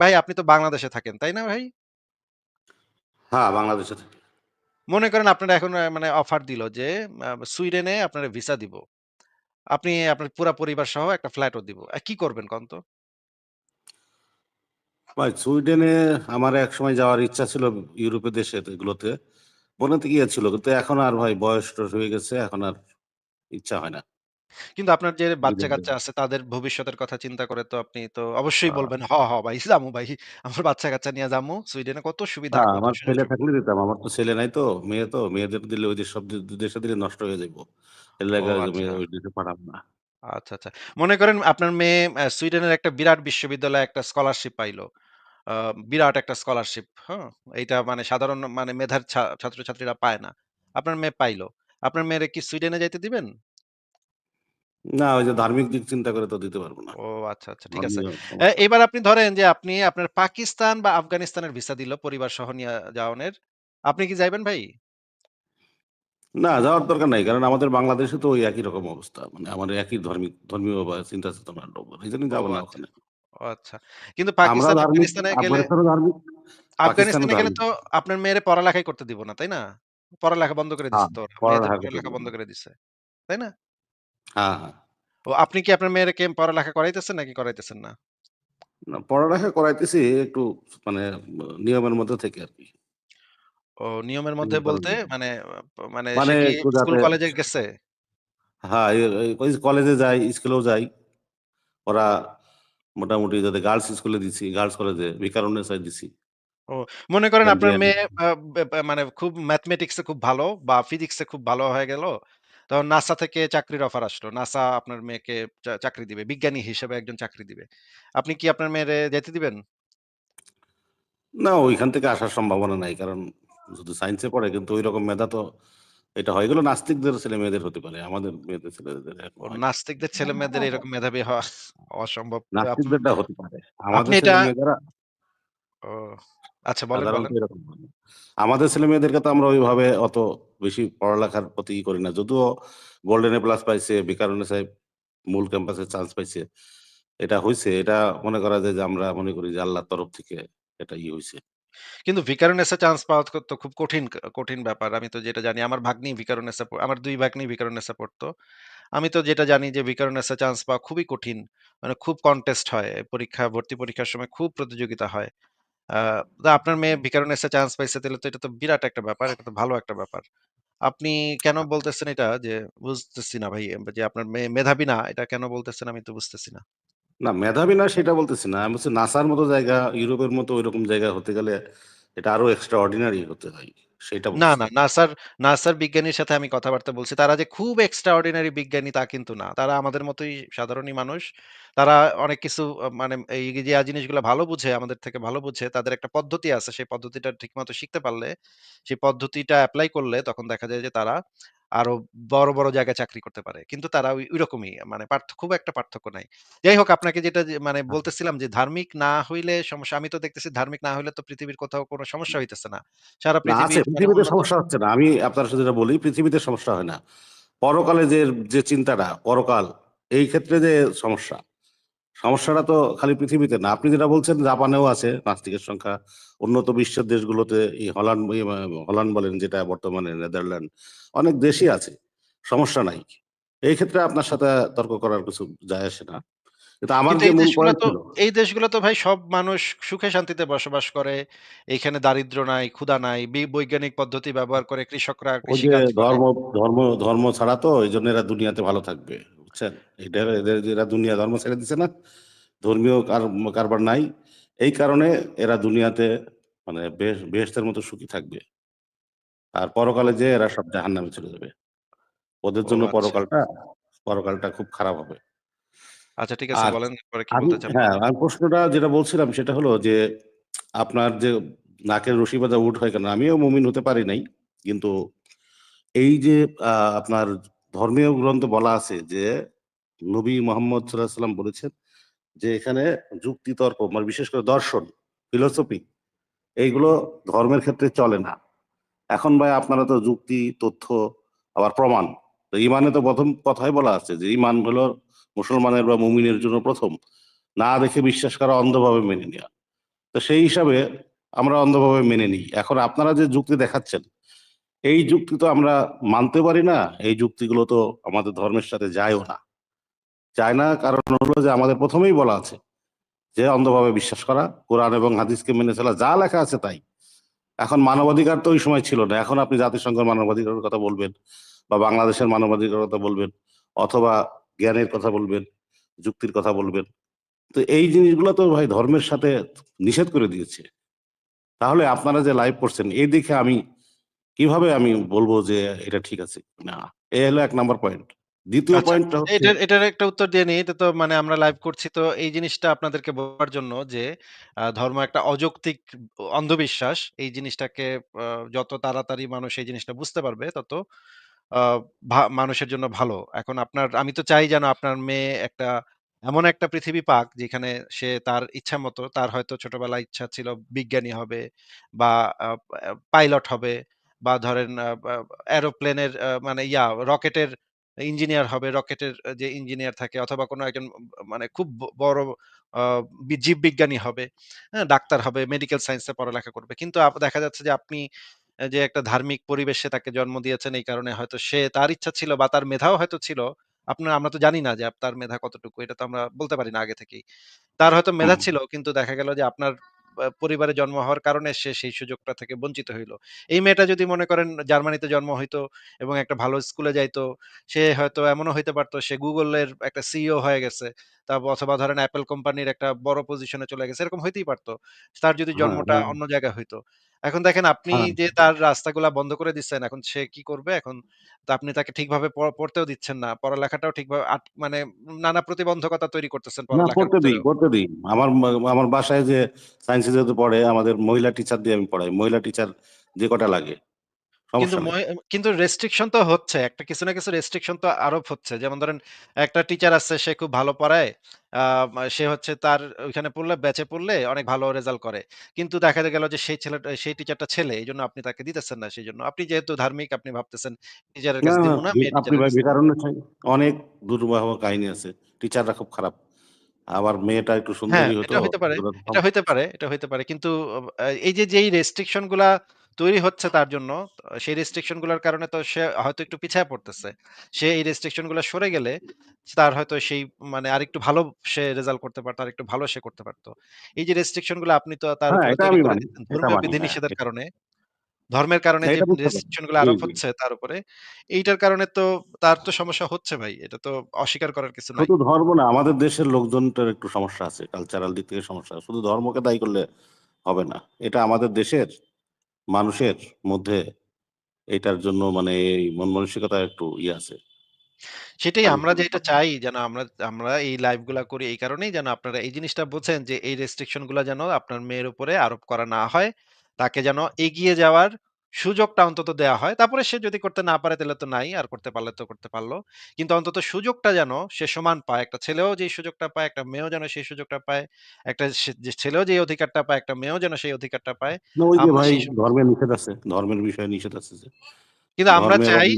ভাই আপনি তো বাংলাদেশে থাকেন, তাই না ভাই? হ্যাঁ, বাংলাদেশে থাকি। মনে করেন আপনারা এখন আ মানে অফার দিল যে আ সুইডেনে আপনারা ভিসা দিব। আপনি আপনার পুরা পরিবার সহ একটা ফ্ল্যাটও দিব। আ কি করবেন কন তো? ভাই সুইডেনে আমার একসময় যাওয়ার ইচ্ছা ছিল ইউরোপের দেশে এগুলোতে। মনে তো গিয়েছিল কিন্তু এখন আর ভাই বয়স-টয়স হয়ে গেছে এখন আর ইচ্ছা হয় না। কিন্তু আপনার যে বাচ্চা-কাচ্চা আছে তাদের ভবিষ্যতের কথা চিন্তা করে তো আপনি তো অবশ্যই আ বলবেন, "হ, হ ভাই যামু ভাই। আমার বাচ্চা-কাচ্চা নিয়ে যামু। সুইডেনে কত সুবিধা, কত আমার ছেলে সুযোগ।" থাকলে দিতাম। আমার তো ছেলে নাই তো, মেয়ে তো। মেয়েদের দিলে ওই যে সব দে দেশে দিলে নষ্ট হয়ে যাইব। এর ও লাইগা মেয়ে আচ্ছা। ওই দেশে পাঠাবো না। আচ্ছা, আচ্ছা। মনে করেন আপনার মেয়ে আ সুইডেনের একটা বিরাট বিশ্ববিদ্যালয়ে একটা স্কলারশিপ পাইলো। আ বিরাট একটা স্কলারশিপ, হ্যাঁ? এইটা মানে সাধারণ মানে মেধার ছা ছাত্রছাত্রীরা পায় না। আপনার মেয়ে পাইলো। আপনার মেয়েরে কি সুইডেনে যাইতে দিবেন? না, ওই যে ধার্মিক দিক চিন্তা করে তো দিতে পারব না। ও আচ্ছা, আচ্ছা ঠিক আছে। এ এবার আপনি ধরেন যে আপনি আপনার পাকিস্তান বা আফগানিস্তানের ভিসা দিল পরিবার সহ নিয়া যাওনের। আপনি কি যাইবেন ভাই? না, যাওয়ার দরকার নাই। কারণ আমাদের বাংলাদেশে তো ওই একই রকম অবস্থা। মানে আমাদের একই ধর্মিক ধর্মীয় বা চিন্তা চেতনার লোক। ও যাব না আচ্ছা, ওখানে। ও আচ্ছা। কিন্তু আমরা পাকিস্তান, ধার্মিক, আফগানিস্তানে গেলে আফগানিস্তানও ধার্মিক, পাকিস্তানও আফগানিস্তানে গেলে ধার্মিক। তো আপনার মেয়েরে পড়ালেখাই করতে দিব না, তাই না? পড়ালেখা বন্ধ করে হ্যাঁ, দিছে তো ওরা। মেয়েদের পড়ালেখা করতে পড়ালেখা দিব বন্ধ না। করে দিছে। তাই না? হ্যাঁ, হ্যাঁ। ও আপনি কি আপনার মেয়েকে পড়ালেখা করাইতেছেন নাকি করাইতেছেন না? না, পড়ালেখা করাইতেছি একটু মানে ব নিয়মের মধ্যে থেকে আরকি। ও নিয়মের মধ্যে বলতে মেনে। মানে প মানে মানে সে কি একটু স্কুল যাতে কলেজে গেছে? হ্যাঁ, এ এই ওই কলেজে যাই, স্কুলেও যাই। ওরা মোটামুটি যাতে গার্লস স্কুলে দিছি, গার্লস কলেজে ভিকারুননিসায় দিছি। ও মনে করেন আপনার মেয়ে আ বে বে মানে খুব ম্যাথমেটিক্স এ খুব ভালো বা ফিজিক্স এ খুব ভালো হয়ে গেল। তখন নাসা থেকে চাকরির অফার আসলো। নাসা আপনার মেয়েকে চাকরি দিবে। বিজ্ঞানী হিসেবে একজন চাকরি দিবে। আপনি কি আপনার মেয়েরে যেতে দিবেন? না, ওইখান থেকে আসার সম্ভাবনা নাই। কারণ যদি সায়েন্স পড়ে কিন্তু ঐরকম মেধা তো এটা হয়। এগুলো নাস্তিকদের ছেলে-মেয়েদের হতে পারে। আমাদের মেয়েদের ছেলেদের নাস্তিকদের ছেলে-মেয়েদের এরকম মেধাবী হওয়া অসম্ভব। নাস্তিকদেরটা হতে পারে। আমাদের ও আচ্ছা বলেন, সাধারণত বলেন। এরকম হয় না। আমাদের ছেলে-মেয়েদেরকে তো আমরা ওইভাবে অত বেশি পড়ালেখার প্রতি ই করি না। যদিও গোল্ডেন এ প্লাস পাইছে, ভিকারুননিসায় মূল ক্যাম্পাসে চান্স পাইছে। এটা হইছে। এটা মনে করা যায় যে আমরা মনে করি যে আল্লাহর তরফ থেকে এটা ই হইছে। কিন্তু ভিকারুননিসা চান্স পাওয়া তো তো খুব কঠিন ক কঠিন ব্যাপার। আমি তো যেটা জানি আমার ভাগ্নি ভিকারুননিসা প আমার ২ ভাগ্নি ভিকারুননিসা পড়তো। আমি তো যেটা জানি যে ভিকারুননিসা চান্স পাওয়া খুবই কঠিন। মানে খুব কনটেস্ট হয়। পরীক্ষা ভর্তি পরীক্ষার সময় খুব প্রতিযোগিতা হয়। আপনার মেয়ে ভিকারুননিসা চান্স পাইছে তাহলে তো এটা তো বিরাট একটা ব্যাপার। এটা তো ভালো একটা ব্যাপার। আপনি কেন বলতেছেন এটা যে বুঝতেছি না ভাই যে আপনার মেয়ে মেধাবী না এটা কেন বলতেছেন আমি তো বুঝতেছি না। না মেধাবী না সেটা বলতেছি না। আমি বলছি নাসার মতো জায়গা, ইউরোপের মতো ওইরকম জায়গা হতে গেলে এটা আরও এক্সট্রা অর্ডিনারি হতে হয়। সেইটা না, না না। নাসার, নাসার বিজ্ঞানীর সাথে আমি কথাবার্তা বলছি। তারা যে খুব এক্সট্রা অর্ডিনারি বিজ্ঞানী তা কিন্তু না। তারা আমাদের মতোই সাধারণই মানুষ। তারা অনেক কিছু আ মানে এই যে জিনিসগুলো ভালো বুঝে, আমাদের থেকে ভালো বুঝে, তাদের একটা পদ্ধতি আছে। সেই পদ্ধতিটা ঠিকমতো শিখতে পারলে, সেই পদ্ধতিটা এপ্লাই করলে তখন দেখা যায় যে তারা আরও বড়, বড় জায়গায় চাকরি করতে পারে। কিন্তু তারা ওই রকমই মানে পার্থক্য খুব একটা পার্থক্য নাই। যাই হোক আপনাকে যেটা যে মানে আচ্ছা। বলতেছিলাম যে ধার্মিক না হইলে সমস্যা। আমি তো দেখতেছি ধার্মিক না হইলে তো পৃথিবীর কোথাও কোনো সমস্যা হইতেছে না। সারা না আছে পৃথিবীর মানে পৃথিবীতে উন্নত সমস্যা হচ্ছে না। আমি আপনার সাথে যেটা বলি পৃথিবীতে সমস্যা হয় না। পরকালে যে, যে চিন্তাটা পরকাল এই ক্ষেত্রে যে সমস্যা, সমস্যাটা তো খালি পৃথিবীতে না। আপনি যেটা বলছেন জাপানেও আছে নাস্তিকের সংখ্যা। উন্নত বিশ্বের দেশগুলোতে এই হল্যান্ড হল্যান্ড বলেন যেটা বর্তমানে নেদারল্যান্ড অনেক দেশই আছে। সমস্যা নাই। এই ক্ষেত্রে আপনার সাথে তর্ক করার কিছু যায় আসে না। কিন্তু আমার যে এই মূল দেশগুলো পয়েন্ট তো এই দেশগুলো তো ভাই সব মানুষ সুখে শান্তিতে বসবাস করে। এখানে দারিদ্র নাই, ক্ষুধা নাই। বৈজ্ঞানিক পদ্ধতি ব্যবহার করে কৃষকরা। ধর্ম, ধর্ম, ধর্ম ছাড়া তো এই জন্য এরা দুনিয়াতে ভালো থাকবে। বুঝছেন? এটা এদের এরা দুনিয়া ধর্ম ছেড়ে দিছে না? ধর্মীয় কারবার নাই। এই কারণে এরা দুনিয়াতে মানে বেশ বেহেশতের মতো সুখী থাকবে। আর পরকালে যেয়ে এরা সব জাহান্নামে চলে যাবে। ওদের জন্য আচ্ছা। পরকালটা, পরকালটা খুব খারাপ হবে। আচ্ছা ঠিক আছে বলেন পরে কি বলতে চান হ্যাঁ। আমি প্রশ্নটা যেটা বলছিলাম সেটা হলো যে আপনার যে নাকের রশি বাঁধা উট হয় কেন? আমিও মুমিন হতে পারি নাই। কিন্তু এই যে আপনার ধর্মীয় গ্রন্থ বলা আছে যে নবী মোহাম্মদ সাঃ বলেছেন যে এখানে যুক্তি-তর্ক মানে বিশেষ করে দর্শন, ফিলোসফি এইগুলো ধর্মের ক্ষেত্রে চলে না। এখন ভাই আপনারা তো যুক্তি, তথ্য আবার প্রমাণ। তো ইমানে তো প্রথম কথাই বলা আছে যে ইমান হলো মুসলমানের বা মুমিনের জন্য প্রথম না দেখে বিশ্বাস করা অন্ধভাবে মেনে নেওয়া তো সেই হিসাবে আমরা অন্ধভাবে মেনে নিই এখন আপনারা যে যুক্তি দেখাচ্ছেন এই যুক্তি তো আমরা মানতে পারি না, এই যুক্তিগুলো তো আমাদের ধর্মের সাথে যায়ও না। যায় না কারণ হলো যে আমাদের প্রথমেই বলা আছে যে অন্ধভাবে বিশ্বাস করা, কোরআন এবং হাদিসকে মেনে চলা, যা লেখা আছে তাই। এখন মানবাধিকার তো ওই সময় ছিল না, এখন আপনি জাতিসংঘের মানবাধিকারের কথা বলবেন বা বাংলাদেশের মানবাধিকারের কথা বলবেন অথবা জ্ঞানের কথা বলবেন, যুক্তির কথা বলবেন, তো এই জিনিসগুলো তো ভাই ধর্মের সাথে নিষেধ করে দিয়েছে। তাহলে আপনারা যে লাইভ করছেন এই দেখে আমি কীভাবে আমি বলব যে এটা ঠিক আছে না এই হলো এক নাম্বার পয়েন্ট দ্বিতীয় আচ্ছা, পয়েন্টটা এটার এটার একটা উত্তর দিয়ে নিই। এটা তো মানে আমরা লাইভ করছি তো এই জিনিসটা আপনাদেরকে বলার জন্য যে ধর্ম একটা অযৌক্তিক অন্ধবিশ্বাস। এই জিনিসটাকে যত তাড়াতাড়ি মানুষ এই জিনিসটা বুঝতে পারবে তত মানুষের জন্য ভালো। এখন আপনার আমি তো চাই যেন আপনার মেয়ে একটা এমন একটা পৃথিবী পাক যেখানে সে তার ইচ্ছা মতো তার হয়তো ছোটবেলায় ইচ্ছা ছিল বিজ্ঞানী হবে বা পাইলট হবে বা ধরেন এরোপ্লেনের মানে ইয়া রকেটের ইঞ্জিনিয়ার হবে। রকেটের যে ইঞ্জিনিয়ার থাকে অথবা কোনো একজন মানে খুব বড় জীববিজ্ঞানী হবে। হ্যাঁ? ডাক্তার হবে, মেডিকেল সায়েন্সে পড়ালেখা করবে। কিন্তু দেখা যাচ্ছে যে আপনি যে একটা ধার্মিক পরিবেশে তাকে জন্ম দিয়েছেন এই কারণে হয়তো সে তার ইচ্ছা ছিল বা তার মেধাও হয়তো ছিল। আপনার আমরা তো জানি না যে তার মেধা কতটুকু। এটা তো আমরা বলতে পারি না আগে থেকেই। তার হয়তো মেধা ছিল কিন্তু দেখা গেল যে আপনার পরিবারে জন্ম হওয়ার কারণে সে সেই সুযোগটা থেকে বঞ্চিত হইল। এই মেয়েটা যদি মনে করেন জার্মানিতে জন্ম হইতো এবং একটা ভালো স্কুলে যাইতো, সে হয়তো এমনও হইতে পারতো সে গুগলের একটা সিইও হয়ে গেছে। তারপর অথবা ধরেন Apple কোম্পানির একটা বড় পজিশনে চলে গেছে। এরকম হইতেই পারত। তার যদি হ্যাঁ জন্মটা হ্যাঁ অন্য জায়গায় হইতো। এখন দেখেন আপনি হ্যাঁ যে তার রাস্তাগুলা বন্ধ করে দিচ্ছেন, এখন সে কি করবে? এখন তো আপনি তাকে ঠিকভাবে পড়তেও দিচ্ছেন না। পড়ালেখাটাও ঠিকভাবে মানে নানা প্রতিবন্ধকতা তৈরি করতেছেন পড়তে দিই। পড়তে দিই আমার আমার বাসায় যে সায়েন্সে যেহেতু পড়ে আমাদের মহিলা টিচার দিয়ে আমি পড়াই মহিলা টিচার যে কটা লাগে কিন্তু কিন্তু রেস্ট্রিকশন তো হচ্ছে। একটা কিছু না কিছু রেস্ট্রিকশন তো আরোপ হচ্ছে। যেমন ধরেন একটা টিচার আছে সে খুব ভালো পড়ায়। সে হচ্ছে তার ওইখানে পড়লে ব্যাচে পড়লে অনেক ভালো রেজাল্ট করে। কিন্তু দেখা গেল যে সেই ছেলেটা সেই টিচারটা ছেলে। এই জন্য আপনি তাকে দিতেছেন না সেই জন্য আপনি যেহেতু ধার্মিক আপনি ভাবতেছেন টিচারের কাছে দিব না, আপনি ভাই চাই অনেক দুর্বাহ কাহিনী আছে টিচাররা খুব খারাপ আবার মেয়েটা একটু হ্যাঁ, সুন্দরী হতো এটা হইতে পারে। এটা হইতে পারে, এটা হইতে পারে। কিন্তু এই যে যেই রেস্ট্রিকশনগুলা তৈরি হচ্ছে তার জন্য, আহ, সেই রেস্ট্রিকশনগুলার কারণে তো সে হয়তো একটু পিছায় পড়তেছে। সে এই রেস্ট্রিকশনগুলা সরে গেলে তার হয়তো সেই মানে আরেকটু ভালো সে রেজাল্ট করতে পারত, আরেকটু ভালো সে করতে পারত। এই যে রেস্ট্রিকশনগুলা আপনি তো তার হ্যাঁ উপরে এটা তৈরি আমি করে মানি দিচ্ছেন এটা ধর্মীয় মানি হ্যাঁ বিধিনিষেধের কারণে। ধর্মের কারণে যে রেস্ট্রিকশনগুলো আরোপ হচ্ছে তার উপরে, এইটার কারণে তো তার তো সমস্যা হচ্ছে ভাই। এটা তো অস্বীকার করার কিছু নাই। শুধু ধর্ম না আমাদের দেশের লোকজনটার একটু সমস্যা আছে কালচারাল দিক থেকে সমস্যা। শুধু ধর্মকে দায়ী করলে হবে না এটা আমাদের দেশের মানুষের মধ্যে এটার জন্য মানে এই মন মানসিকতা একটু ইয়ে আছে সেটাই আমি আমরা যেটা চাই যেন আমরা আমরা এই লাইভগুলা করি এই কারণেই যেন আপনারা এই জিনিসটা বোঝেন যে এই রেস্ট্রিকশনগুলা যেন আপনার মেয়ের উপরে আরোপ করা না হয়। তাকে যেন এগিয়ে যাওয়ার সুযোগটা অন্তত দেয়া হয়। তারপরে সে যদি করতে না পারে তাহলে তো নাই। আর করতে পারলে তো করতে পারল কিন্তু অন্তত সুযোগটা যেন সে সমান পায়। একটা ছেলেও যে সুযোগটা পায়, একটা মেয়েও যেন সেই সুযোগটা পায়। একটা ছেলেও যে ছেলেও অধিকারটা পায়, একটা মেয়েও যেন সেই অধিকারটা পায়। ধর্মের নিষেধ আছে ধর্মের বিষয়ে নিষেধ আছে যে কিন্তু আমরা চাই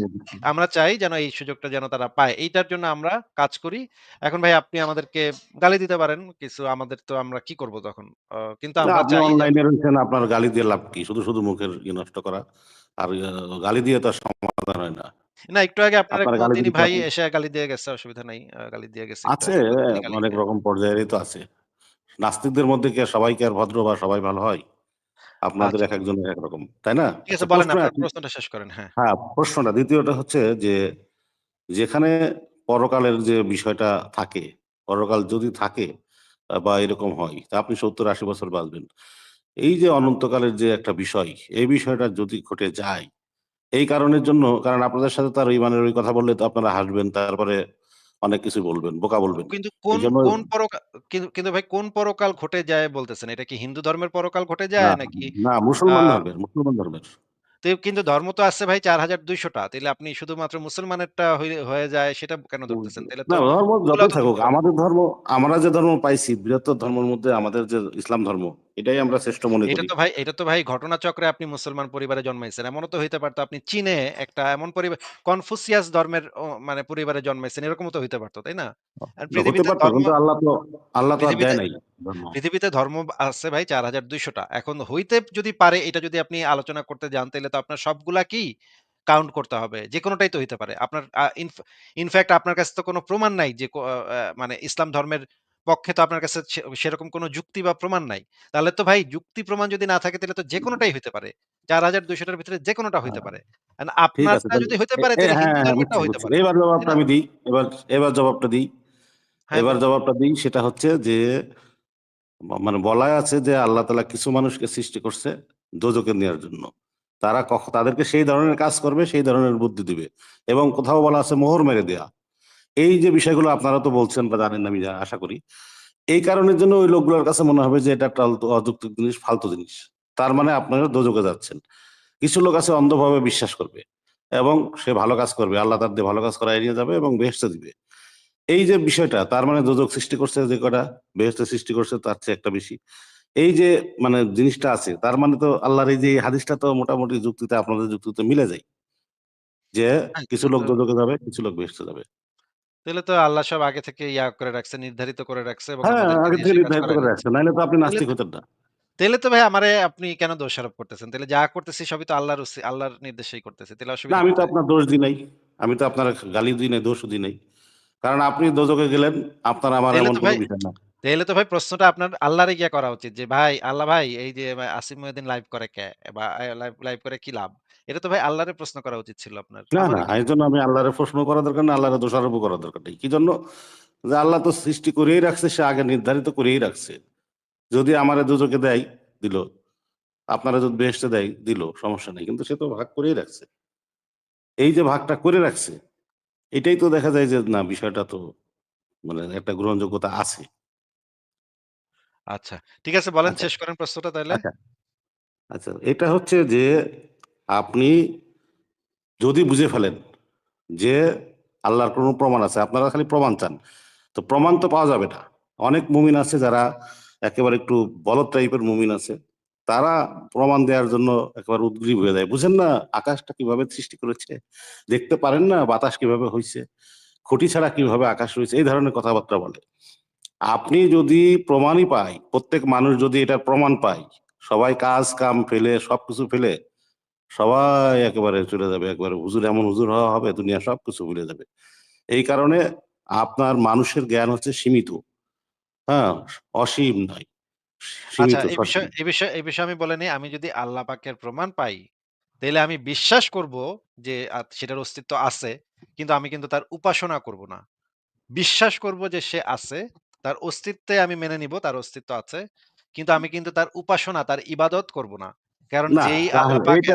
আমরা চাই যেন এই সুযোগটা যেন তারা পায়। এইটার জন্য আমরা কাজ করি। এখন ভাই আপনি আমাদেরকে গালি দিতে পারেন। কিছু আমাদের তো আমরা কি করব তখন? কিন্তু আমরা চাই অনলাইনে রয়েছেন আপনার গালি দিয়ে লাভ কি শুধু শুধু মুখের নষ্ট করা আর গালি দিয়ে তো সমাধান হয় না না একটু আগে আপনার নন্দিনী ভাই এসে গালি দিয়ে গেছে অসুবিধা নাই। গালি দিয়ে গেছে আছে অনেক রকম পর্যায়েরই তো আছে নাস্তিকদের মধ্যে কি সবাই কি আর ভদ্র বা সবাই ভালো হয় আপনাদের আচ্ছা এক একজনের এক রকম তাই না ঠিক আছে বলেন প্রশ্ন প্রশ্নটা শেষ করেন। হ্যাঁ। হ্যাঁ প্রশ্নটা দ্বিতীয়টা হচ্ছে যে যেখানে পরকালের যে বিষয়টা থাকে পরকাল যদি থাকে বা এরকম হয় তা আপনি সত্তর আশি বছর বাঁচবেন এই যে অনন্তকালের যে একটা বিষয় এই বিষয়টা যদি ঘটে যায় এই কারণের জন্য কারণ আপনাদের সাথে তার ইমানের ওই কথা বললে তো আপনারা হাসবেন তারপরে অনেক কিছু বলবেন বোকা বলবেন কিন্তু কোন কোন পরকা কিন্তু ভাই কোন পরকাল ঘটে যায় বলতেছেন? এটা কি হিন্দু ধর্মের পরকাল ঘটে যায় নাকি না মুসলমান ধর্মের মুসলমান ধর্মের কিন্তু ধর্ম তো আছে ভাই ৪,২০০ টা। তাইলে আপনি শুধুমাত্র মুসলমানেরটা হয়ে যায় সেটা কেন ধরতেছেন? তাইলে তো না ধর্ম ওগুলাও যতই তো থাকুক আমাদের ধর্ম আমরা যে ধর্ম পাইছি বৃহত্তর ধর্মের মধ্যে আমাদের যে ইসলাম ধর্ম এটাই আমরা শ্রেষ্ঠ মনে এটা তো ভাই এটা তো ভাই ঘটনাচক্রে আপনি মুসলমান পরিবারে জন্মাইছেন। এমনও তো হইতে পারতো আপনি চীনে একটা এমন পরিবার কনফুসিয়াস ধর্মের মানে পরিবারে জন্মাইছেন। এরকমও তো হইতে পারত, তাই না? আর পৃথিবীতে আল্লাহ তো আল্লাহ তো দেয় নাই পৃথিবীতে ধর্ম আছে ভাই ৪,২০০ টা। এখন হইতে যদি পারে এটা যদি আপনি আলোচনা করতে যান তাইলে তো আপনার সবগুলাকেই কাউন্ট করতে হবে। যেকোনোটাই তো হইতে পারে। আপনার আ ইনফ ইনফেক্ট আপনার কাছে তো কোনো প্রমাণ নাই যে মানে ইসলাম ধর্মের পক্ষে তো আপনার কাছে সেরকম কোনো যুক্তি বা প্রমাণ নাই। তাহলে তো ভাই যুক্তি প্রমাণ যদি না থাকে তাহলে তো যেকোনোটাই হইতে পারে। ৪,২০০ টার ভিতরে যেকোনোটা হইতে হ্যাঁ, পারে। ঠিক আছে আপনারটা যদি হইতে পারে তাহলে হ্যাঁ, হিন্দু হ্যাঁ হইতে পারে। এবার জবাবটা আমি দিই। এবার এবার জবাবটা দিই। এবার জবাবটা দিই সেটা হচ্ছে যে মানে বলাই আছে যে আল্লাহ তালা কিছু মানুষকে সৃষ্টি করছে দোজখে নেয়ার জন্য। তারা তাদেরকে সেই ধরনের কাজ করবে, সেই ধরনের বুদ্ধি দিবে। এবং কোথাও বলা আছে মোহর মেরে দেয়া। এই যে বিষয়গুলো আপনারা তো বলছেন বা জানেন আমি আশা করি। এই কারণের জন্য ওই লোকগুলোর কাছে মনে হবে যে এটা একটা অযৌক্তিক জিনিস, ফালতু জিনিস। তার মানে আপনারা দোজখে যাচ্ছেন। কিছু লোক আছে অন্ধভাবে বিশ্বাস করবে এবং সে ভালো কাজ করবে। আল্লাহ তার দিয়ে ভালো কাজ করায় নিয়ে যাবে এবং বেহেশতে দিবে। এই যে বিষয়টা তার মানে দোজখ সৃষ্টি করছে যে কটা, বেহেশত সৃষ্টি করছে তার চেয়ে একটা বেশি। এই যে মানে জিনিসটা আছে তার মানে তো আল্লাহর এই যে হাদিসটা তো মোটামুটি যুক্তিতে আপনাদের যুক্তিতে মিলে যায়। যে হ্যাঁ, কিছু লোক তো দোজখে যাবে, কিছু লোক বেহেশতে যাবে। তাহলে তো আল্লাহ সব আগে থেকে ইয়া করে রাখছে, নির্ধারিত করে রাখছে এবং হ্যাঁ, আমাদেরকে আগে দিয়ে থেকে সে কাজ নির্ধারিত করায় করে রাখছে। রাখছে। নাইলে তো আপনি নাস্তিক হতেন না। তাইলে তো ভাই আমারে আপনি কেন দোষারোপ করতেছেন? তাইলে যা করতেছি সবই তো আল্লাহর উসি আল্লাহর নির্দেশেই করতেছি। তাইলে না অসুবিধা আমি তো কোথায়? আপনার দোষ দিই নাই। আমি তো আপনার গালি দিই নাই, দোষও দিই নাই। কারণ আপনি দোজখে গেলেন, আপনার আমার তাইলে এমন তো কোন ভাই বিষয় না। তাইলে তো ভাই প্রশ্নটা আপনার আল্লাহরে গিয়া করা উচিত যে, "ভাই, আল্লাহ ভাই এই যে ভাই আসিফ মহিউদ্দিন লাইভ করে কে? বা লাইভ লাইভ করে কি লাভ?" এটা তো ভাই আল্লাহরে প্রশ্ন করা উচিত ছিল আপনার। না, না কেন? এজন্য আমি আল্লাহরে প্রশ্ন করা দরকার না, আল্লাহরে দোষারোপও করা দরকার নেই। কি জন্য? যে আল্লাহ তো সৃষ্টি করেই রাখছে, সে আগে নির্ধারিত করেই রাখছে। যদি আমারে দোজখে দেয়, দিল। আপনারা যদি বেহেশতে দেয়, দিল। সমস্যা নাই। কিন্তু সে তো ভাগ করেই রাখছে। এই যে ভাগটা করে রাখছে, এটাই তো দেখা যায় যে না বিষয়টা তো মানে একটা গ্রহণযোগ্যতা আছে। আচ্ছা। ঠিক আছে বলেন আচ্ছা, শেষ করেন প্রশ্নটা তাইলে। আচ্ছা, আচ্ছা। এটা হচ্ছে যে আপনি যদি বুঝে ফেলেন যে আল্লাহর কোন প্রমাণ আছে, আপনারা খালি প্রমাণ চান। তো প্রমাণ তো পাওয়া যাবে না। অনেক মুমিন আছে যারা একেবারে একটু বলদ টাইপের মুমিন আছে। তারা প্রমাণ দেওয়ার জন্য একেবারে উদগ্রীব হয়ে যায়। বুঝেন না আকাশটা কীভাবে সৃষ্টি করেছে? দেখতে পারেন না বাতাস কীভাবে হয়েছে খুঁটি ছাড়া কীভাবে আকাশ হইছে? এই ধরনের কথাবার্তা বলে। আপনি যদি প্রমাণই পায়, প্রত্যেক মানুষ যদি এটার প্রমাণ পায়, সবাই কাজ কাম ফেলে সবকিছু ফেলে সবাই একেবারে চলে যাবে। একেবারে হুজুর এমন হুজুর হওয়া হবে দুনিয়া সবকিছু ভুলে যাবে। এই কারণে আপনার মানুষের জ্ঞান হচ্ছে সীমিত। হ্যাঁ? অসীম নয়। আচ্ছা এই বিষয় এই বিষয়ে আমি বলে আমি যদি আল্লাহ পাকের প্রমাণ পাই, তাইলে আমি বিশ্বাস করব যে সেটার অস্তিত্ব আছে। কিন্তু আমি কিন্তু তার উপাসনা করব না। বিশ্বাস করব যে সে আছে। তার অস্তিত্বে আমি মেনে নিব তার অস্তিত্ব আছে। কিন্তু আমি কিন্তু তার উপাসনা, তার ইবাদত করব না। কারণ যেই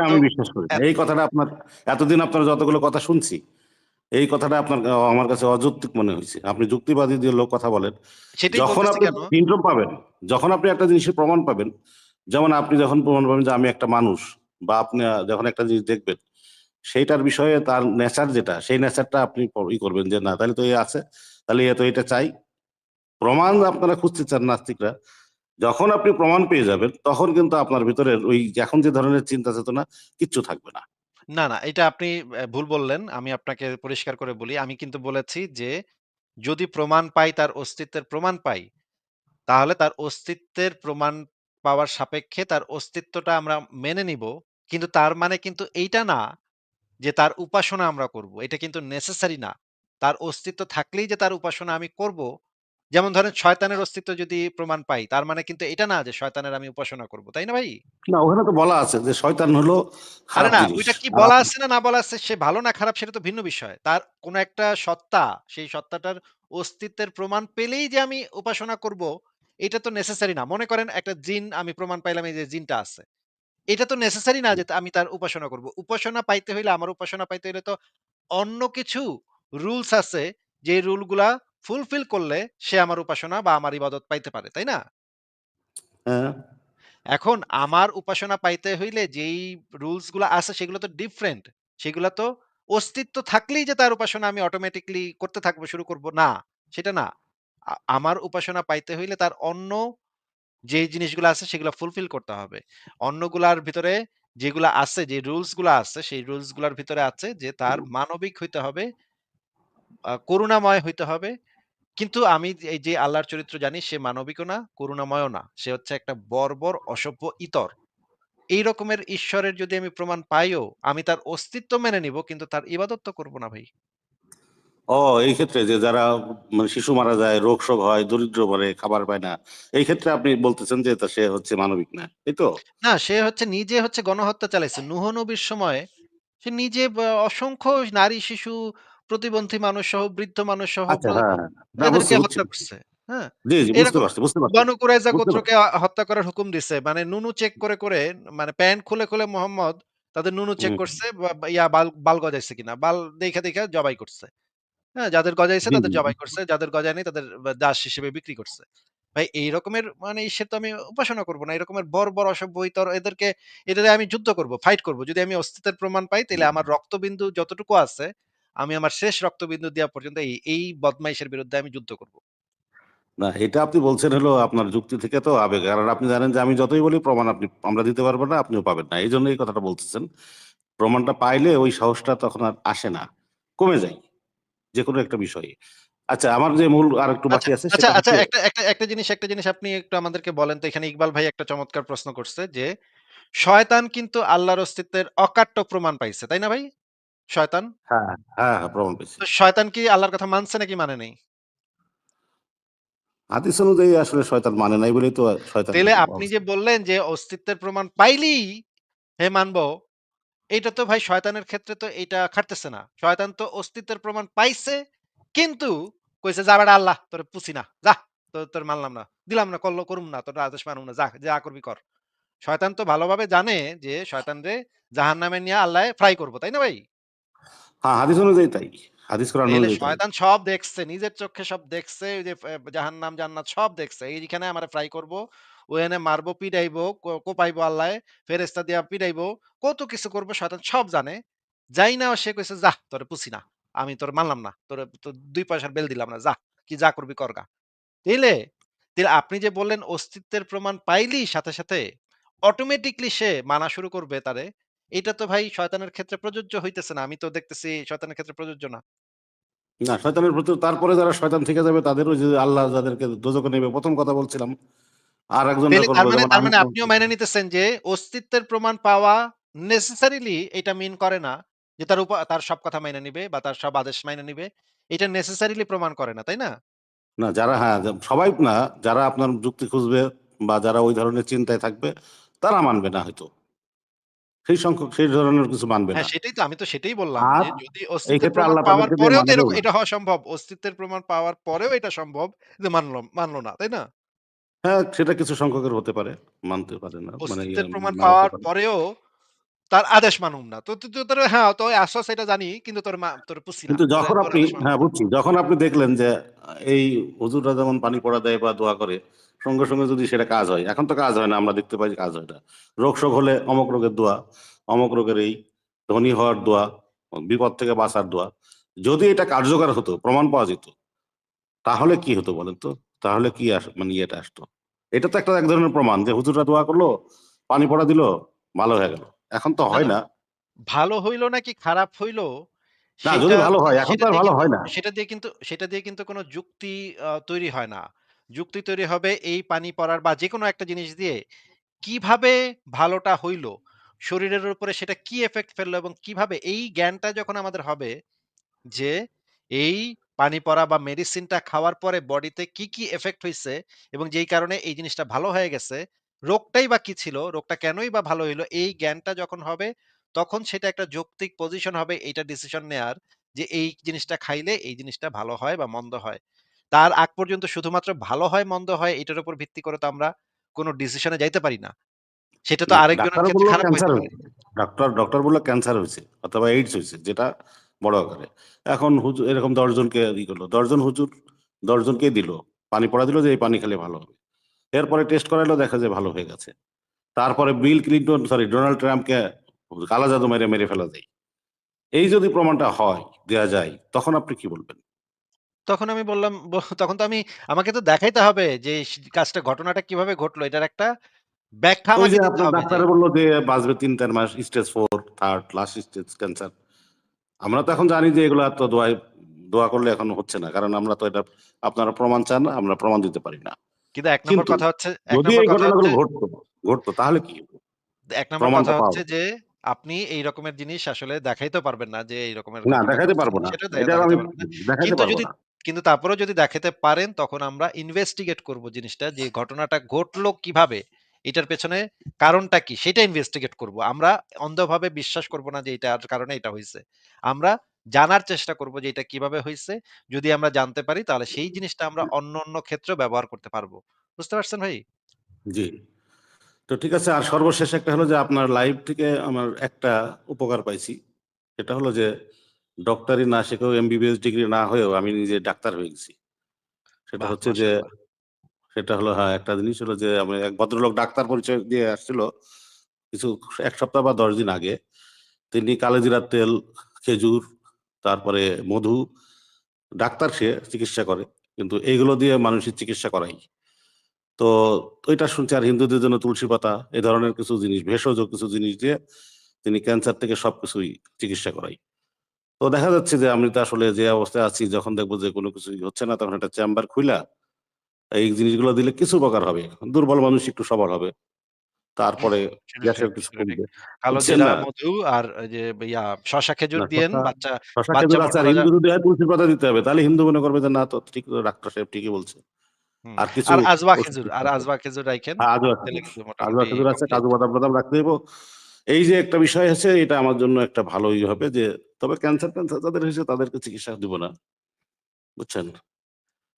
আমি বিশ্বাস করি এই কথাটা আপনার এতদিন আপনার যতগুলো কথা শুনছি, এই কথাটা আপনার আমার কাছে অযৌক্তিক মনে হইছে। আপনি যুক্তিবাদী দিয়ে লোক কথা বলেন। যখন আপনি কেন? পাবেন, যখন আপনি একটা জিনিসের প্রমাণ পাবেন, যেমন আপনি যখন প্রমাণ পাবেন যে আমি একটা মানুষ বা আপনি যখন একটা জিনিস দেখবেন, সেইটার বিষয়ে তার নেচার যেটা, সেই নেচারটা আপনি ই করবেন যে না তাহলে তো এ আছে, তাহলে এ তো এটা চাই। প্রমাণ আপনারা খুঁজতে চান নাস্তিকরা। যখন আপনি প্রমাণ পেয়ে যাবেন, তখন কিন্তু আপনার ভিতরের ওই এখন যে ধরনের চিন্তা চেতনা কিচ্ছু থাকবে না। না, না এটা আপনি ভুল বললেন। আমি আপনাকে পরিষ্কার করে বলি। আমি কিন্তু বলেছি যে যদি প্রমাণ পাই, তার অস্তিত্বের প্রমাণ পাই তাহলে তার অস্তিত্বের প্রমাণ পাওয়ার সাপেক্ষে তার অস্তিত্বটা আমরা মেনে নিব। কিন্তু তার মানে কিন্তু এইটা না যে তার উপাসনা আমরা করব। এটা কিন্তু নেসেসারি না। তার অস্তিত্ব থাকলেই যে তার উপাসনা আমি করব। যেমন ধরেন শয়তানের অস্তিত্ব যদি প্রমাণ পাই, তার মানে কিন্তু এটা না যে শয়তানের আমি উপাসনা করব। তাই না ভাই? না ওখানে তো বলা আছে যে শয়তান হলো আরে না, ওইটা কি বলা আছে না, না বলা আছে সে ভালো না খারাপ সেটা তো ভিন্ন বিষয়। তার কোন একটা সত্তা, সেই সত্তাটার অস্তিত্বের প্রমাণ পেলেই যে আমি উপাসনা করব, এটা তো নেসেসারি না। মনে করেন একটা জিন আমি প্রমাণ পাইলাম এই যে জিনটা আছে। এটা তো নেসেসারি না যে আমি তার উপাসনা করব। উপাসনা পাইতে হইলে আমার উপাসনা পাইতে হইলে তো অন্য কিছু রুলস আছে, যে রুলগুলা ফুলফিল করলে সে আমার উপাসনা বা আমার ইবাদত পাইতে পারে। তাই না? হ্যাঁ, এখন আমার উপাসনা পাইতে হইলে যেই রুলসগুলা আছে সেগুলো তো ডিফারেন্ট। সেগুলা তো অস্তিত্ব থাকলেই যে তার উপাসনা আমি অটোমেটিক্যালি করতে থাকব, শুরু করব না, সেটা না। আ আমার উপাসনা পাইতে হইলে তার অন্য যেই জিনিসগুলো আছে সেগুলো ফুলফিল করতে হবে। অন্যগুলার ভিতরে যেগুলা আছে, যে রুলসগুলা আছে সেই রুলসগুলার ভিতরে আছে যে তার মানবিক হইতে হবে করুণাময় হইতে হবে। কিন্তু আমি এই যে আল্লাহর চরিত্র জানি সে মানবিকও না, করুণাময়ও না। সে হচ্ছে একটা বর্বর, অসভ্য ইতর। এই রকমের ঈশ্বরের যদি আমি প্রমাণ পাইও, আমি তার অস্তিত্ব মেনে নিব কিন্তু তার ইবাদত তো করব না ভাই। ও এই ক্ষেত্রে যে যারা মানে শিশু মারা যায়, রোগ-শোক হয়, দরিদ্র মরে, খাবার পায় না। এই ক্ষেত্রে আপনি বলতেছেন যে সে হচ্ছে মানবিক না। এই তো? না, সে হচ্ছে নিজে হচ্ছে গণহত্যা চালাইছে। নূহ নবীর সময়ে সে নিজে অসংখ্য নারী, শিশু, প্রতিবন্ধী মানুষসহ, বৃদ্ধ মানুষসহ আচ্ছা, ব হ্যাঁ, হত্যা করছে। হ্যাঁ? গোত্রকে হত্যা করার হুকুম দিছে। মানে নুনু চেক করে, করে মানে প্যান্ট খুলে, খুলে মোহাম্মদ তাদের নুনু চেক করছে ইয়া বাল বাল গজাইছে কিনা। বাল দেইখা, দেইখা জবাই করছে। হ্যাঁ? যাদের গজাইছে তাদের। জবাই করছে। যাদের গজায় নাই তাদের দাস হিসেবে বিক্রি করছে। ভাই এই রকমের মানে ইসের তো আমি উপাসনা করব না। এরকমের বর্বর, অসভ্য, ইতর এদেরকে এটারে আমি যুদ্ধ করব, ফাইট করব। যদি আমি অস্তিত্বের প্রমাণ পাই তাহলে আমার রক্তবিন্দু যতটুকু আছে, আমি আমার শেষ রক্তবিন্দু দেওয়া পর্যন্ত এই, এই বদমাইশের বিরুদ্ধে আমি যুদ্ধ করব। না এটা আপনি বলছেন হলো আপনার যুক্তি থেকে তো আবেগ কারণ আপনি জানেন যে আমি যতই বলি প্রমাণ আপনি আমরা দিতে পারব না, আপনিও পাবেন না। এই জন্য এই কথাটা বলতেছেন। প্রমাণটা পাইলে ওই সাহসটা তখন আর আসে না। কমে যায়। যেকোনো একটা বিষয়ে। আচ্ছা আমার যে মূল আরেকটু আচ্ছা, বাকি আছে আচ্ছা, আচ্ছা একটা, একটা, একটা জিনিস, একটা জিনিস আপনি একটু আমাদেরকে বলেন তো এখানে ইকবাল ভাই একটা চমৎকার প্রশ্ন করছে যে, শয়তান কিন্তু আল্লাহর অস্তিত্বের অকাট্য প্রমাণ পাইছে। তাই না ভাই? শয়তান? হ্যাঁ, হ্যাঁ, হ্যাঁ প্রমাণ পেয়েছি। তো শয়তান কি আল্লাহর কথা মানছে নাকি মানে নাই? হাদিস অনুযায়ী আসলে শয়তান মানে নাই বলেই তো শয়তান তাইলে আপনি যে বললেন যে অস্তিত্বের প্রমাণ পাইলেই হে মানবো, এইটা তো ভাই শয়তানের ক্ষেত্রে তো এইটা খাটতেছে না। শয়তান তো অস্তিত্বের প্রমাণ পাইছে, কিন্তু কইছে, "যা বেটা আল্লাহ তোরে পুছি না। যা, তো তোর মানলাম না। দিলাম না, করল করুম না। তোর আদেশ মানুম না। যা, যা করবি কর।" শয়তান তো ভালোভাবে জানে যে শয়তান শয়তানরে জাহান্নামে নিয়া আল্লাহ ফ্রাই করব। তাই না ভাই? হ্যাঁ, হাদিস অনুযায়ী তাই। হাদিস কোরআন অনুযায়ী শয়তান সব দেখছে। নিজের চোখে সব দেখছে। ওই যে জাহান্নাম, জান্নাত সব দেখছে। এইখানে আমারে ফ্রাই করব। ওখানে মারবো, পিটাইবো, কো কোপাইবো আল্লাহ। ফেরেশতা দিয়া পিটাইবো। কত কিছু করব শয়তান সব জানে। যাই না সে কইছে, "যাহ! তোরে পুছি না। আমি তোর মানলাম না। তোর ২ পয়সার বেল দিলাম না। যা। কি যা করবি কর গা।" তাইলে? তাইলে আপনি যে বললেন অস্তিত্বের প্রমাণ পাইলি সাথে, সাথে অটোমেটিকলি সে মানা শুরু করবে তারে। এটা তো ভাই শয়তানের ক্ষেত্রে প্রযোজ্য হইতেছে না। আমি তো দেখতেছি শয়তানের ক্ষেত্রে প্রযোজ্য না। না শয়তানের প্রতি তারপরে যারা শয়তান থেকে যাবে তাদের ওই যে আল্লাহ যাদেরকে দোজখে নেবে ১ম কথা বলছিলাম। আরেকজনরা তাইলে তার মানে মানে আপনিও মাইনে নিতেছেন যে অস্তিত্বের প্রমাণ পাওয়া নেসেসারিলি এটা মিন করে না যে তার উপা তার সব কথা মাইনে নিবে বা তার সব আদেশ মাইনে নিবে। এটা নেসেসারিলি প্রমাণ করে না, তাই না? না যারা হ্যাঁ, সবাই না যারা আপনার যুক্তি খুঁজবে বা যারা ওই ধরনের চিন্তায় থাকবে তারা মানবে না হয়তো। সেই সংখ্যক সেই ধরনের কিছু মানবে হ্যাঁ, না। সেটাই তো আমি তো সেটাই বললাম যদি অস্তিত্বের প্রমাণ পাওয়ার পরেও তো। এটা হওয়া সম্ভব। অস্তিত্বের প্রমাণ পাওয়ার পরেও এটা সম্ভব যে মানল মানল না, তাই না? হ্যাঁ, সেটা কিছু সংখ্যকের হতে পারে। মানতে পারে না। মানে ইয়ে অস্তিত্বের প্রমাণ পাওয়ার পরেও তার আদেশ মানুম না। তো তোর হ্যাঁ, তুই আসছস এটা জানি কিন্তু তোর তোরে পুছি কিন্তু যখন আপনি হ্যাঁ, বুঝছি। যখন আপনি দেখলেন যে এই হুজুররা যেমন পানি পড়া দেয় বা দোয়া করে, সঙ্গে, সঙ্গে যদি সেটা কাজ হয়। এখন তো কাজ হয় না। আমরা দেখতে পাই কাজ হয় না। রোগ-শোক হলে অমুক রোগের দোয়া, অমুক রোগের এই, ধনী হওয়ার দোয়া, বিপদ থেকে বাঁচার দোয়া। যদি এটা কার্যকর হতো, প্রমাণ পাওয়া যেত, তাহলে কি হতো বলেন তো? তাহলে কি আস মানে ইয়েটা আসতো? এটা তো একটা এক ধরনের প্রমাণ যে হুজুররা দোয়া করল, পানি পড়া দিল, ভালো হয়ে গেল। এখন তো হয় না। না। ভালো হইল নাকি খারাপ হইল না যদি ভালো হয়, এখন তো আর ভালো হয় না। সেটা দিয়ে কিন্তু সেটা দিয়ে কিন্তু কোন যুক্তি তৈরি হয় না। যুক্তি তৈরি হবে এই পানি পড়ার বা যেকোনো একটা জিনিস দিয়ে কীভাবে ভালোটা হইল? শরীরের উপরে সেটা কি ইফেক্ট ফেলল এবং কীভাবে এই জ্ঞানটা যখন আমাদের হবে যে এই পানি পড়া বা মেডিসিনটা খাওয়ার পরে বডিতে কি, কি ইফেক্ট হইছে এবং যেই কারণে এই জিনিসটা ভালো হয়ে গেছে। রোগটাই বা কি ছিল? রোগটা কেনই বা ভালো হইল? এই জ্ঞানটা যখন হবে তখন সেটা একটা যৌক্তিক পজিশন হবে এইটা ডিসিশন নেয়ার যে এই জিনিসটা খাইলে এই জিনিসটা ভালো হয় বা মন্দ হয়। তার আগ পর্যন্ত শুধুমাত্র ভালো হয়, মন্দ হয় এটার উপর ভিত্তি করে তো আমরা কোনো ডিসিশনে যাইতে পারি না। সেটা তো আরেকজনের ক্ষেত্রে খারাপ হইতে ক্যান্সার পারে। ডাক্তার ডক্টর বলল ক্যান্সার হয়েছে অথবা এইডস হয়েছে যেটা বড় আকারে। এখন হুজুর এরকম ১০ জনকে ই করল। ১০ জন হুজুর ১০ জনকেই দিল। পানি পড়া দিল যে এই পানি খেলে ভালো হবে। এরপরে টেস্ট করাইলো দেখা যায় ভালো হয়ে গেছে। তারপরে বিল ক্লিনটন সরি ডোনাল্ড ট্রাম্পকে কালা জাদু মেরে, মেরে ফেলা যায়। এই যদি প্রমাণটা হয়, দেয়া যায় তখন আপনি কি বলবেন? তখন আমি বললাম ব তখন তো আমি আমাকে তো দেখাইতে হবে যে স কাজটা ঘটনাটা কীভাবে ঘটলো এটার একটা ব্যাখ্যা ওই আমাকে যে দিতে আপনার হবে যে ডাক্তারে বলল যে বাঁচবে ৩-৪ মাস stage 4, 3rd last stage cancer. আমরা তো এখন জানি যে এগুলা তো দোয়ায় দোয়া করলে এখন হচ্ছে না। কারণ আমরা তো এটা আপনারা প্রমাণ চান, আমরা প্রমাণ দিতে পারি না। কিন্তু ১ নম্বর কিন্তু কথা হচ্ছে ১ যদি নম্বর এই কথা ঘটনাগুলো হচ্ছে ঘটতো, ঘটতো তাহলে কি হতো? ১ নম্বর কথা পাওয়া হচ্ছে যে আপনি এই রকমের জিনিস আসলে দেখাইতে পারবেন না যে এই রকমের না ঘটনা দেখাইতে ঘটছে। পারব না। সেটা এটা দেখাইতে আমি পারবেন না। দেখাইতে কিন্তু পারব যদি না। কিন্তু তারপরেও যদি দেখাতে পারেন তখন আমরা ইনভেস্টিগেট করব জিনিসটা যে ঘটনাটা ঘটলো কীভাবে? এটার পেছনে কারণটা কি? সেটা ইনভেস্টিগেট করব। আমরা অন্ধভাবে বিশ্বাস করব না যে এটার কারণে এটা হইছে। আমরা জানার চেষ্টা করব যে এটা কীভাবে হইছে। যদি আমরা জানতে পারি তাহলে সেই জিনিসটা আমরা অন্য, অন্য ক্ষেত্রে ব্যবহার করতে পারব বুঝতে পারছেন ভাই? জি। তো ঠিক আছে আর সর্বশেষ একটা হলো যে আপনার লাইভ থেকে আমার একটা উপকার পাইছি। এটা হলো যে ডক্টরি না শিখেও এমবিবিএস ডিগ্রি না হয়েও আমি নিজে ডাক্তার হয়ে গেছি। সেটা হচ্ছে যে সেটা হলো হ্যাঁ, একটা জিনিস হলো যে আমি এক ভদ্রলোক ডাক্তার পরিচয় দিয়ে আসছিল। কিছু এক সপ্তাহ বা ১০ দিন আগে। তিনি কালোজিরার তেল, খেজুর, তারপরে মধু, ডাক্তার সে চিকিৎসা করে। কিন্তু এইগুলো দিয়ে মানুষের চিকিৎসা করাই। তো ওইটা শুনছি আর হিন্দুদের জন্য তুলসী পাতা এ ধরনের কিছু জিনিস, ভেষজ কিছু জিনিস দিয়ে তিনি ক্যান্সার থেকে সবকিছুই চিকিৎসা করাই। তো দেখা যাচ্ছে যে আমি তো আসলে যে অবস্থায় আছি যখন দেখব যে কোনো কিছুই হচ্ছে না তখন একটা চেম্বার খুইলা এই জিনিসগুলো দিলে কিছু উপকার হবে। দুর্বল মানুষ একটু সবল হবে। তারপরে সেটা গ্যাসের কিছু কমবে। কালো জিরা, মধু আর ওই যে ইয়া শসা খেজুর দিয়েন বাচ্চা শসা খেজুর আছে আর হিন্দু যদি হয় তুলসীর পাতা দিতে হবে। তাহলে হিন্দু মনে করবে যে না তো ঠিক ডাক্তার সাহেব ঠিকই বলছে। আর কিছু আর আজওয়া খেজুর আর আজওয়া খেজুর রাইখেন। হ্যাঁ, আজওয়া খেজুর। আছে, কাজু বাদাম টাদাম রাখতে হইব। এই যে একটা বিষয় আছে এটা আমার জন্য একটা ভালোই হবে যে তবে ক্যান্সার ট্যান্সার যাদের হয়েছে তাদেরকে চিকিৎসা দিব না। বুঝছেন?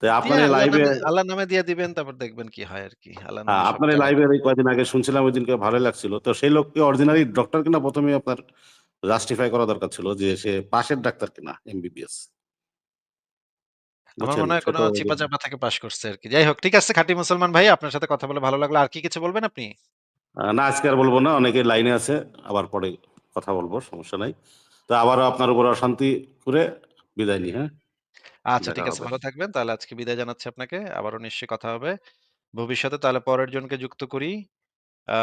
তো আপনার এই লাইভে নামে নামে দিয়ে দিবেন তারপর দেখবেন কি হয় আরকি। আল্লাহর নামে আপনার এই জায়গায় এই কয়দিন আগে শুনছিলাম ঐদিনকে ভালোই লাগছিল। তো সেই লোককে অরিজিনালি ডক্টর কিনা ১ম এই আপনার জাস্টিফাই করা দরকার ছিল যে সে পাশের ডাক্তার কিনা এমবিবিএস। আমার বুঝছেন? মনে হয় কোন থেকে করছে আরকি। যাই হোক ঠিক আছে খাঁটি মুসলমান ভাই আপনার সাথে কথা বলে ভালো লাগল। আর কি কিছু বলবেন আপনি? না আজকে আর বলব না। অনেকে লাইনে আছে। আবার পরে কথা বলব সমস্যা নাই। তো আবারও আপনার উপর অশান্তি করে বিদায় নিই, হ্যাঁ? আচ্ছা ঠিক আছে ভালো থাকবেন। তাহলে আজকে বিদায় জানাচ্ছি আপনাকে। আবারও নিশ্চয়ই কথা হবে। ভবিষ্যতে তাহলে পরের জনকে যুক্ত করি। আ